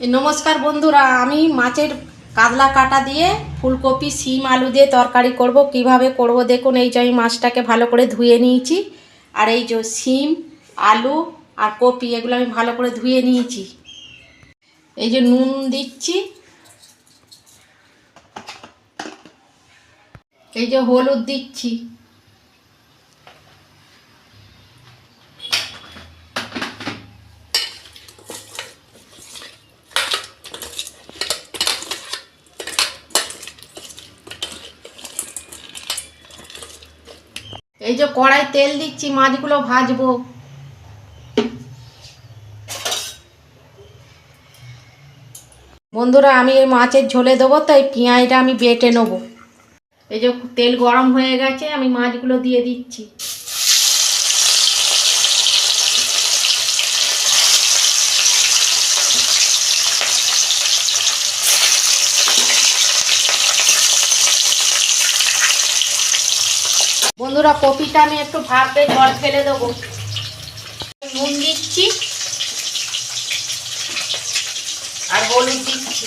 নমস্কার বন্ধুরা, আমি মাছের কাতলা কাটা দিয়ে ফুলকপি, শিম, আলু দিয়ে তরকারি করব। কীভাবে করব দেখুন, এই যে আমি মাছটাকে ভালো করে ধুয়ে নিয়েছি। আর এই যে শিম, আলু আর কপি, এগুলো আমি ভালো করে ধুয়ে নিয়েছি। এই যে নুন দিচ্ছি। এই যে হলুদ দিচ্ছি। এই যে কড়াই তেল দিচ্ছি, মাছগুলো ভাজবো। বন্ধুরা, আমি এই মাছের ঝোলে দেবো তো এই পেঁয়াজটা আমি বেটে নেব। এই যে তেল গরম হয়ে গেছে, আমি মাছগুলো দিয়ে দিচ্ছি। বন্ধুরা, কপিটা আমি একটু ভাপে জল ফেলে দেবো। নুন দিচ্ছি আর হলুদ দিচ্ছি।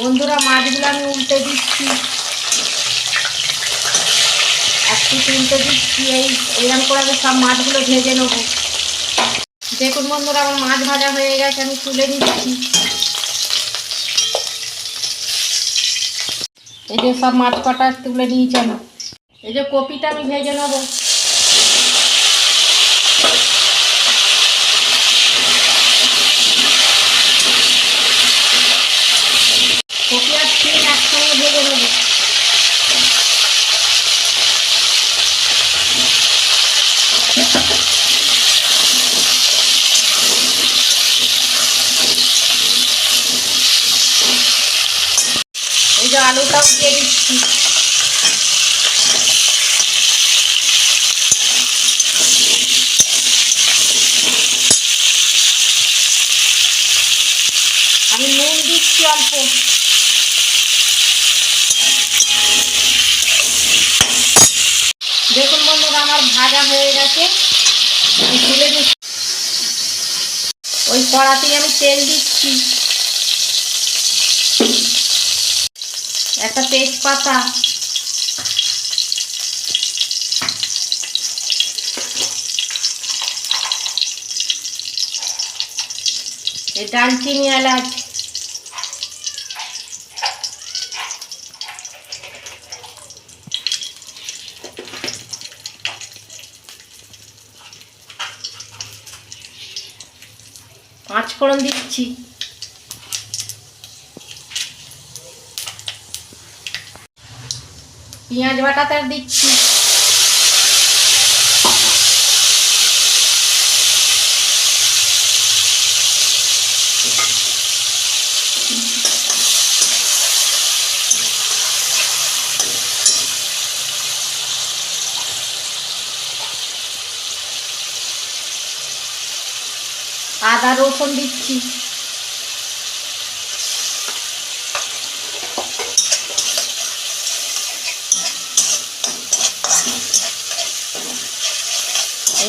বন্ধুরা, মাছগুলো আমি উল্টে দিচ্ছি। একটু উল্টে দিচ্ছি, এই এরকম করে আমি সব মাছগুলো ভেজে নেব। দেখুন বন্ধুরা, আমার মাছ ভাজা হয়ে গেছে, আমি তুলে নিচ্ছি। এই যে সব মাছ কটা তুলে নিয়েছি আমি। এই যে কপিটা আমি ভেজে নেব কপি আর শিম একসঙ্গে ভেজে নেব এই যে দিয়ে দিচ্ছি আমি নুন দিচ্ছি অল্প। দেখুন বন্ধুরা, আমার ভাজা হয়ে গেছে। তুলে দিচ্ছি ওই কড়াতেই আমি তেল দিচ্ছি। একটা তেজপাতা। এই দালচিনি এলাচ। পাঁচ ফোড়ন দিচ্ছি। পেঁয়াজ বাটাটা দিচ্ছি। আদা রসুন দিচ্ছি।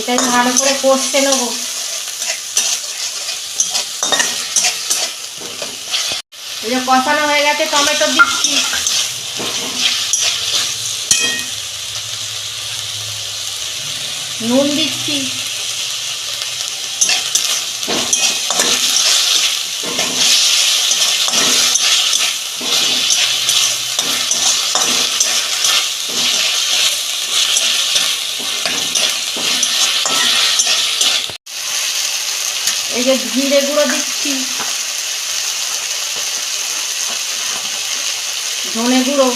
এটা ভালো করে কষতে নেব। যে কষানো হয়ে গেছে টমেটো দিচ্ছি। নুন দিচ্ছি। এই যে জিরে গুঁড়ো দিচ্ছি। ধনে গুঁড়ো।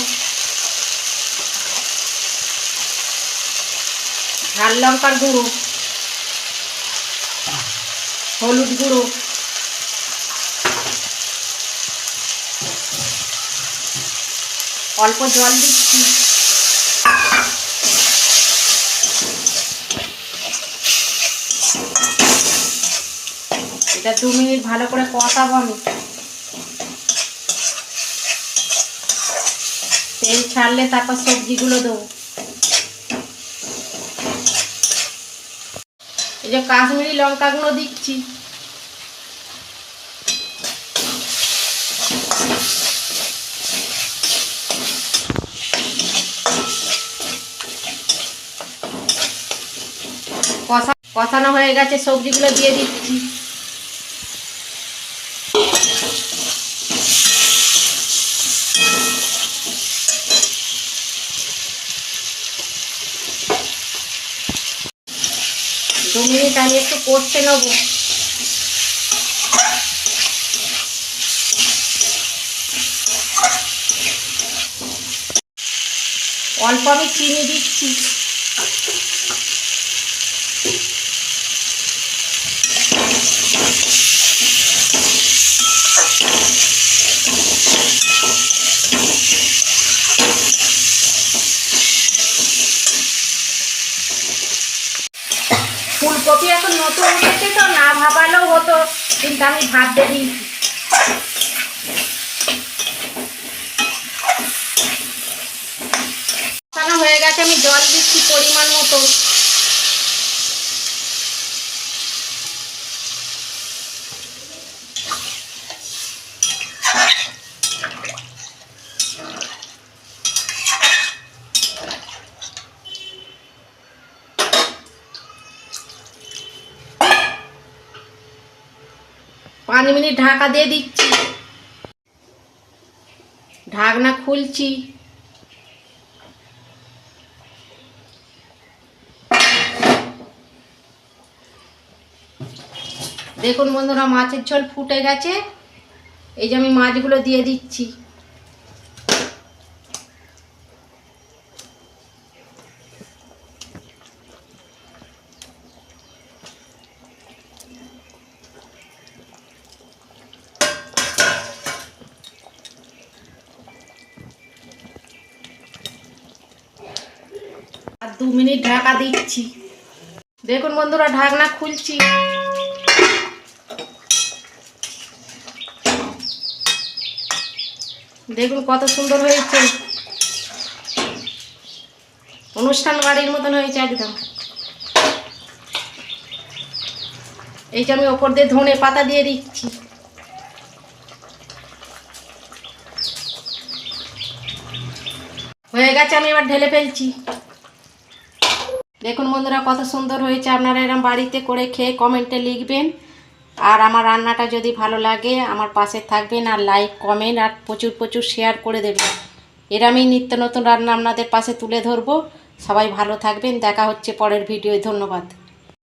ঝাল লঙ্কার গুঁড়ো। হলুদ গুঁড়ো। অল্প জল দিচ্ছি। এটা দু মিনিট ভালো করে কষাবো আমি। তেল ছাড়লে তারপর সবজিগুলো দেবো। এই যে কাশ্মীরি লঙ্কা গুঁড়ো দিচ্ছি। কষা কষানো হয়ে গেছে, সবজিগুলো দিয়ে দিচ্ছি দু কষতে নেব। অল্প আমি চিনি দিচ্ছি। কিন্তু আমি ভাবতে দিয়েছি কষানো হয়ে গেছে আমি জল দিচ্ছি পরিমাণ মতো পাঁচ মিনিট ঢাকা দিয়ে দিচ্ছি। ঢাকনা খুলছি। দেখুন বন্ধুরা, মাছের ঝোল ফুটে গেছে। এই যে আমি মাছগুলো দিয়ে দিচ্ছি। দু মিনিট ঢাকা দিচ্ছি। দেখুন বন্ধুরা, ঢাকনা খুলছি। দেখুন কত সুন্দর হয়েছে। অনুষ্ঠান বাড়ির মতন হয়েছে একদম। এই যে আমি ওপর দিয়ে ধনে পাতা দিয়ে দিচ্ছি। হয়ে গেছে, আমি এবার ঢেলে ফেলছি। দেখুন বন্ধুরা, কত সুন্দর হয়েছে। আপনারা এরম বাড়িতে করে খেয়ে কমেন্টে লিখবেন। আর আমার রান্নাটা যদি ভালো লাগে, আমার পাশে থাকবেন আর লাইক কমেন্ট আর প্রচুর প্রচুর শেয়ার করে দেবেন। এরামই নিত্য নতুন রান্না আপনাদের পাশে তুলে ধরবো। সবাই ভালো থাকবেন। দেখা হচ্ছে পরের ভিডিও ধন্যবাদ।